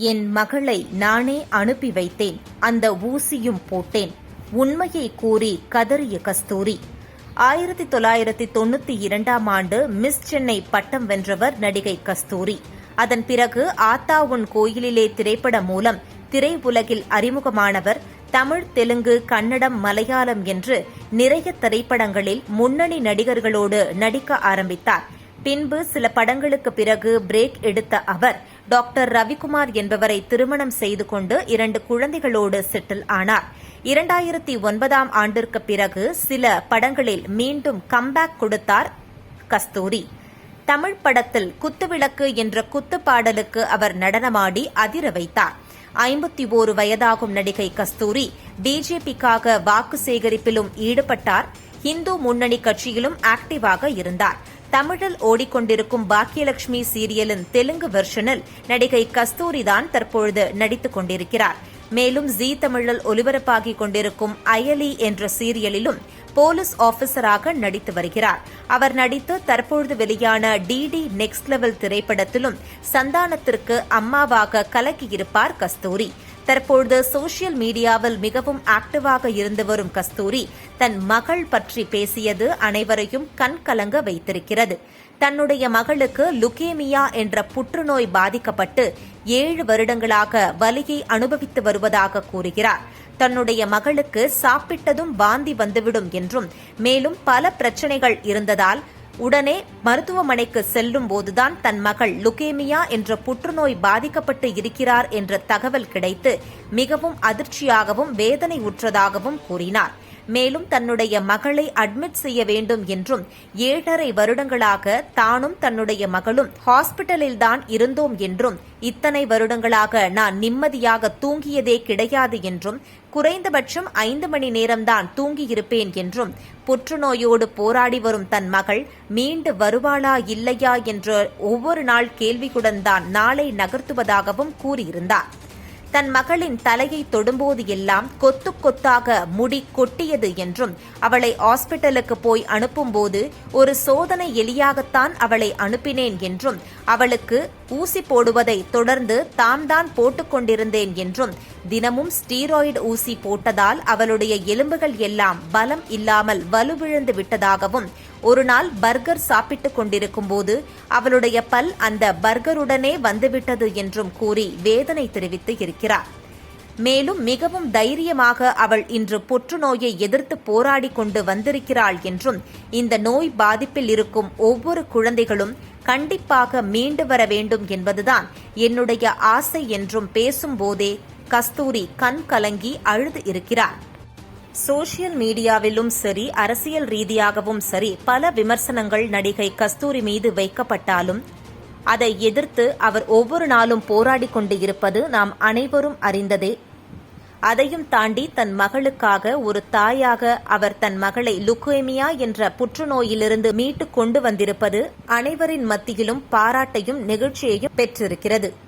என் மகளை நானே அனுப்பி வைத்தேன். அந்த ஊசியும் போட்டேன். உண்மையை கூறி கதறிய கஸ்தூரி. ஆயிரத்தி தொள்ளாயிரத்தி தொண்ணூத்தி இரண்டாம் ஆண்டு மிஸ் சென்னை பட்டம் வென்றவர் நடிகை கஸ்தூரி. அதன் பிறகு ஆத்தா உன் கோயிலிலே திரைப்படம் மூலம் திரையுலகில் அறிமுகமானவர் தமிழ் தெலுங்கு கன்னடம் மலையாளம் என்று நிறைய திரைப்படங்களில் முன்னணி நடிகர்களோடு நடிக்க ஆரம்பித்தார். பின்பு சில படங்களுக்கு பிறகு பிரேக் எடுத்த அவர் டாக்டர் ரவிக்குமார் என்பவரை திருமணம் செய்து கொண்டு இரண்டு குழந்தைகளோடு செட்டில் ஆனார். இரண்டாயிரத்தி ஒன்பதாம் ஆண்டிற்கு பிறகு சில படங்களில் மீண்டும் கம்பேக் கொடுத்தார் கஸ்தூரி. தமிழ் படத்தில் குத்துவிளக்கு என்ற குத்து பாடலுக்கு அவர் நடனமாடி அதிர வைத்தார். ஐம்பத்தி ஓரு வயதாகும் நடிகை கஸ்தூரி பிஜேபிக்காக வாக்கு சேகரிப்பிலும் ஈடுபட்டார். இந்து முன்னணி கட்சியிலும் ஆக்டிவாக இருந்தார். தமிழில் ஓடிக்கொண்டிருக்கும் பாக்கியலட்சுமி சீரியலின் தெலுங்கு வெர்ஷனில் நடிகை கஸ்தூரி தான் தற்பொழுது நடித்துக் கொண்டிருக்கிறார். மேலும் ஜி தமிழில் ஒலிபரப்பாகிக் கொண்டிருக்கும் அயலி என்ற சீரியலிலும் போலீஸ் ஆபீசராக நடித்து வருகிறார். அவர் நடித்து தற்பொழுது வெளியான டிடி நெக்ஸ்ட் லெவல் திரைப்படத்திலும் சந்தானத்திற்கு அம்மாவாக கலக்கியிருப்பார் கஸ்தூரி. தற்பொழுது சோசியல் மீடியாவில் மிகவும் ஆக்டிவாக இருந்து வரும் கஸ்தூரி தன் மகள் பற்றி பேசியது அனைவரையும் கண் கலங்க வைத்திருக்கிறது. தன்னுடைய மகளுக்கு லுகேமியா என்ற புற்றுநோய் பாதிக்கப்பட்டு ஏழு வருடங்களாக வலியை அனுபவித்து வருவதாக கூறுகிறார். தன்னுடைய மகளுக்கு சாப்பிட்டதும் வாந்தி வந்துவிடும் என்றும் மேலும் பல பிரச்சனைகள் இருந்ததால் உடனே மருத்துவமனைக்கு செல்லும் போதுதான் தன் மகள் லுகேமியா என்ற புற்றுநோய் பாதிக்கப்பட்டு இருக்கிறார் என்ற தகவல் கிடைத்து மிகவும் அதிர்ச்சியாகவும் வேதனை உற்றதாகவும் கூறினார். மேலும் தன்னுடைய மகளை அட்மிட் செய்ய வேண்டும் என்றும் ஏழரை வருடங்களாக தானும் தன்னுடைய மகளும் ஹாஸ்பிட்டலில்தான் இருந்தோம் என்றும் இத்தனை வருடங்களாக நான் நிம்மதியாக தூங்கியதே கிடையாது என்றும் குறைந்தபட்சம் ஐந்து மணி நேரம்தான் தூங்கியிருப்பேன் என்றும் புற்றுநோயோடு போராடி வரும் தன் மகள் மீண்டு வருவாளா இல்லையா என்ற ஒவ்வொரு நாள் கேள்விக்குடன் தான் நாளை நகர்த்துவதாகவும் கூறியிருந்தார். தன் மகளின் தலையை தொடும்போது எல்லாம் கொத்து கொத்தாக முடி கொட்டியது என்றும் அவளை ஹாஸ்பிட்டலுக்கு போய் அனுப்பும்போது ஒரு சோதனை எலியாகத்தான் அவளை அனுப்பினேன் என்றும் அவளுக்கு ஊசி போடுவதை தொடர்ந்து தாம் தான் போட்டுக்கொண்டிருந்தேன் என்றும் தினமும் ஸ்டீராய்டு ஊசி போட்டதால் அவளுடைய எலும்புகள் எல்லாம் பலம் இல்லாமல் வலுவிழந்து விட்டதாகவும் ஒரு நாள் பர்கர் சாப்பிட்டுக் கொண்டிருக்கும் போது அவளுடைய பல் அந்த பர்கருடனே வந்துவிட்டது என்றும் கூறி வேதனை தெரிவித்து இருக்கிறார். மேலும் மிகவும் தைரியமாக அவள் இன்று புற்றுநோயை எதிர்த்து போராடி கொண்டு வந்திருக்கிறாள் என்றும் இந்த நோய் பாதிப்பில் இருக்கும் ஒவ்வொரு குழந்தைகளும் கண்டிப்பாக மீண்டு வர வேண்டும் என்பதுதான் என்னுடைய ஆசை என்றும் பேசும்போதே கஸ்தூரி கண் கலங்கி அழுது இருக்கிறார். சோசியல் மீடியாவிலும் சரி அரசியல் ரீதியாகவும் சரி பல விமர்சனங்கள் நடிகை கஸ்தூரி மீது வைக்கப்பட்டாலும் அதை எதிர்த்து அவர் ஒவ்வொரு நாளும் போராடி கொண்டு இருப்பது நாம் அனைவரும் அறிந்ததே. அதையும் தாண்டி தன் மகளுக்காக ஒரு தாயாக அவர் தன் மகளை லுக்கேமியா என்ற புற்றுநோயிலிருந்து மீட்டு கொண்டு வந்திருப்பது அனைவரின் மத்தியிலும் பாராட்டையும் நெகிழ்ச்சியையும் பெற்றிருக்கிறது.